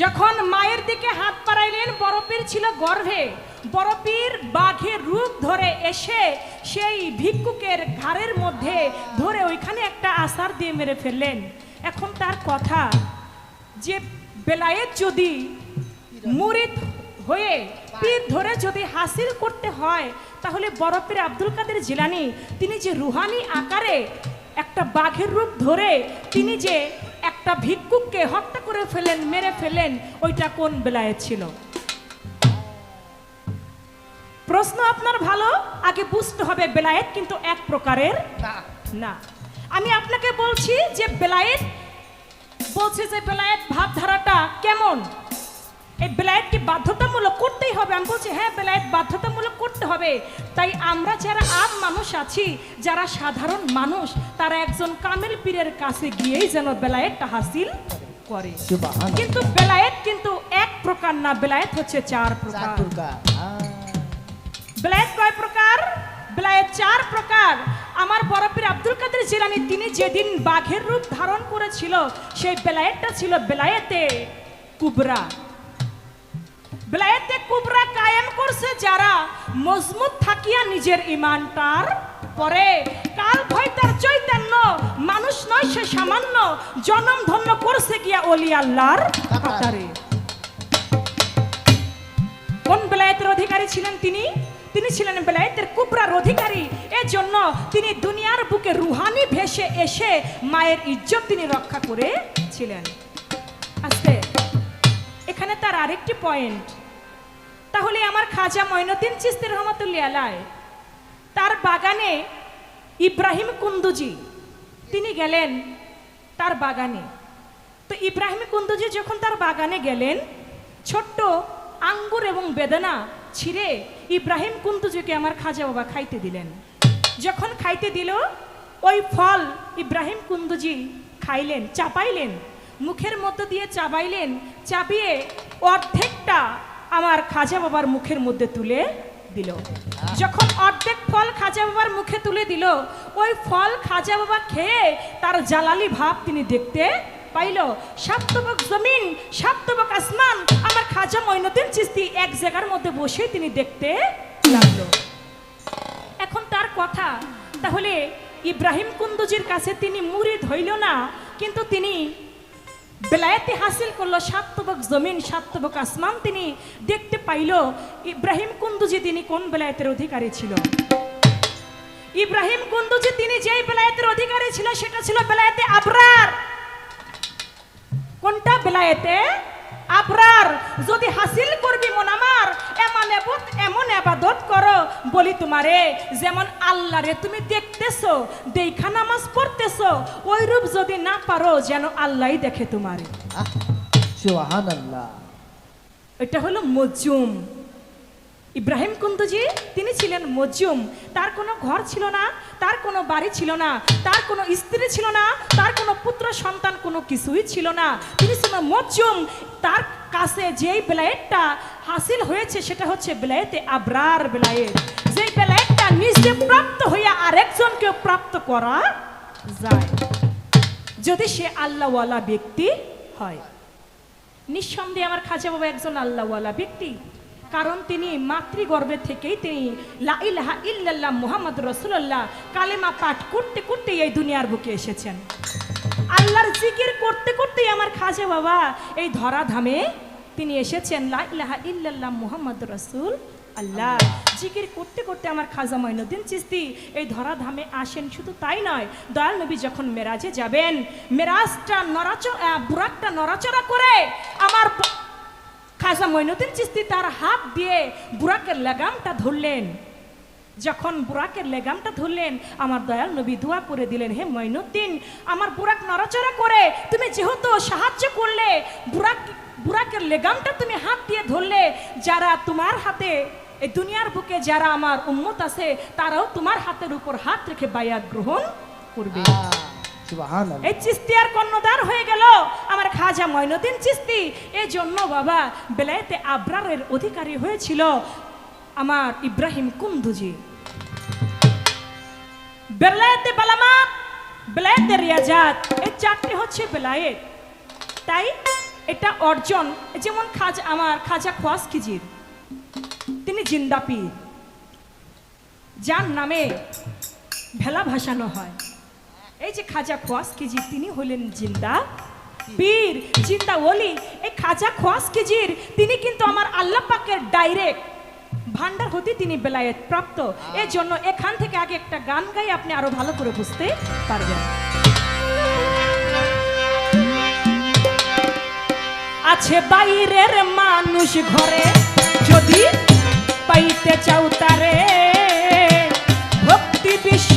যখন মায়ের দিকে হাত বাড়াইলেন, বরফির ছিল গর্ভে। বরফির বাঘের রূপ ধরে এসে সেই ভিক্ষুকের ঘাড়ের মধ্যে ধরে ওইখানে একটা আসার দিয়ে মেরে ফেললেন। এখন তার কথা যে বেলায়েত যদি মুরিদ হয়ে পীর ধরে যদি হাসিল করতে হয়, তাহলে বরফের আব্দুল কাদের জিলানি, তিনি যে রুহানি আকারে একটা বাঘের রূপ ধরে, তিনি যে একটা ভিক্ষুককে হত্যা করে ফেলেন মেরে ফেলেন ওইটা কোন বেলায় ছিল? প্রশ্ন আপনার ভালো? আগে বুঝতে হবে বেলায়েত কিন্তু এক প্রকারের না। আমি আপনাকে বলছি যে বেলায়েত বলছে যে বেলায়েত ভাবধারাটা কেমন? এই বেলায়েতকে বাধ্যতামূলক করতেই হবে। আমি বলছি হ্যাঁ বেলায়েত বাধ্যতামূলক করতে হবে। তাই আমরা যারা আম মানুষ আছি যারা সাধারণ মানুষ তারা একজন কামেল পীরের কাছে গিয়েই যেন বেলায়েতটা হাসিল করে। কিন্তু বেলায়েত কিন্তু এক প্রকার না বেলায়েত হচ্ছে চার প্রকার। আহ, বেলায়েত কয় প্রকার? বেলায়েত চার প্রকার। আমার বরফির আব্দুল কাদের জিলানি তিনি যেদিন বাঘের রূপ ধারণ করেছিল সেই বেলায়েতটা ছিল বেলায়েতে কুবরা। বেলায়েতে কুবরা কায়েম করছে যারা। মজবুত থাকিয়া নিজের ইমানটার পরে। কাল ভয় তার চৈতন্য, মানুষ নয় সে সামান্য। জনম ধন্য করছে গিয়া অলি আল্লাহর কাতারে কোন বেলায়েতের অধিকারী ছিলেন তিনি? তিনি ছিলেন বেলায়েতের কুবরার অধিকারী। এর জন্য তিনি দুনিয়ার বুকে রুহানি ভেসে এসে মায়ের ইজ্জত তিনি রক্ষা করেছিলেন। আস্তে এখানে তার আরেকটি পয়েন্ট। তাহলে আমার খাজা মঈনুদ্দিন চিস্তি রহমতুল্লাহ আলাই, তার বাগানে ইব্রাহিম কুন্দুজি, তিনি গেলেন তার বাগানে। তো ইব্রাহিম কুন্দুজি যখন তার বাগানে গেলেন, ছোট্ট আঙ্গুর এবং বেদনা ছিঁড়ে ইব্রাহিম কুন্দুজিকে আমার খাজা বাবা খাইতে দিলেন। যখন খাইতে দিল, ওই ফল ইব্রাহিম কুন্দুজি খাইলেন, চাপাইলেন, মুখের মধ্য দিয়ে চাবাইলেন চাপিয়ে অর্ধেকটা আমার খাজা বাবার মুখের মধ্যে তুলে দিল। যখন অর্ধেক ফল খাজা বাবার মুখে তুলে দিল, ওই ফল খাজা বাবা খেয়ে তার জালালি ভাব তিনি দেখতে পাইল। সাপ্তবক জমিন, সাপ্তবক আসমান, আমার খাজা মঈনুদ্দিন চিস্তি এক জায়গার মধ্যে বসে তিনি দেখতে লাগল। এখন তার কথা, তাহলে ইব্রাহিম কুন্দুজির কাছে তিনি মুরিদ হইল না, কিন্তু তিনি বেলায়েতে হাসিল করল সাতবক জমিন সাতবক আসমান। তিনি দেখতে পাইল, ইব্রাহিম কুন্দুজি তিনি কোন বেলায়তের অধিকারী ছিল? ইব্রাহিম কুন্দুজি তিনি যেই বেলায়তের অধিকারী ছিল, সেটা ছিল বেলায়েতে আবরার। কোনটা? বেলায়েতে আবরার যদি হাসিল করবি মন আমার এমন এবত এমন আবাদত করো বলি তোমারে যেমন আল্লাহরে তুমি দেখতেছো দেখা নামাজ পড়তেছো ওই রূপ যদি না পারো যেন আল্লাহই দেখে তোমারে সুবহানাল্লাহ। এটা হলো মজুম ইব্রাহিম কুন্দুজি, তিনি ছিলেন মজুম তার কোনো ঘর ছিল না, তার কোনো বাড়ি ছিল না, তার কোনো স্ত্রী ছিল না, তার কোনো পুত্র সন্তান কোনো কিছুই ছিল না। তিনি ছিলেন মজুম তার কাছে যেই বেলায়েতটা হাসিল হয়েছে, সেটা হচ্ছে বেলায়েতে আবরার বেলায়েত। যেই বেলায়েতটা নিজে প্রাপ্ত হইয়া আরেকজনকে প্রাপ্ত করা যায়, যদি সে আল্লাহওয়ালা ব্যক্তি হয়। নিঃসন্দেহে আমার খাজা বাবা একজন আল্লাহওয়ালা ব্যক্তি। কারণ তিনি মাতৃগর্ভে থেকেই তিনি লা ইলাহা ইল্লাল্লাহ মুহাম্মদ রসুল্লাহ কালেমা পাঠ করতে করতে এই দুনিয়ার বুকে এসেছেন। আল্লাহর জিকির করতে করতেই আমার খাজা বাবা এই ধরাধামে তিনি এসেছেন, লা ইলাহা ইল্লাল্লাহ মুহাম্মদ রসুল আল্লাহ জিকির করতে করতে আমার খাজা মঈনুদ্দিন চিস্তি এই ধরাধামে আসেন। শুধু তাই নয়, দয়াল নবী যখন মেরাজে যাবেন, মেরাজটা নড়াচড়া বুরাকটা নড়াচড়া করে আমার খাজা মঈনুদ্দিন চিস্তি তার হাত দিয়ে বুরাকের লাগামটা ধরলেন যখন বুরাকের লেগামটা ধরলেন, আমার দয়াল নবী দোয়া করে দিলেন, হে মঈনুদ্দিন আমার বুরাক নড়াচড়া করে, তুমি যেহেতু সাহায্য করলে বুরাক বুরাকের লেগামটা তুমি হাত দিয়ে ধরলে, যারা তোমার হাতে, এই দুনিয়ার বুকে যারা আমার উম্মত আছে, তারাও তোমার হাতের উপর হাত রেখে বায়াত গ্রহণ করবে। এই চিস্তি আর কর্ণদার হয়ে গেল। আমার খাজা ময়নদিন চিস্তি। এই জন্য বাবা, বেলায়েতে আবরারের অধিকারী হয়েছিল আমার ইব্রাহিম কুন্দুজি। বেলায়েতে বালামাত বেলায়েতে রিয়াজাত, এই চারটি হচ্ছে বেলায়েত। তাই এটা অর্জন যেমন খাজ, আমার খাজা খোয়াস খিজির। তিনি জিন্দাপি যার নামে ভেলা ভাসানো হয়। এই যে খাজা খোয়াস কেজি তিনি হলেন জিন্দা। পীর জিন্দা ওলি এই খাজা খোয়াস কেজির তিনি কিন্তু আমার আল্লাহ পাকের ডাইরেক্ট ভান্ডার হতে তিনি বেলায়েত প্রাপ্ত। এর জন্য এখান থেকে আগে একটা গান গাই আপনি আরও ভালো করে বুঝতে পারবেন। আছে বাইরের মানুষ ঘরে যদি পাইতে চাও তারে ভক্তি বিশ্ব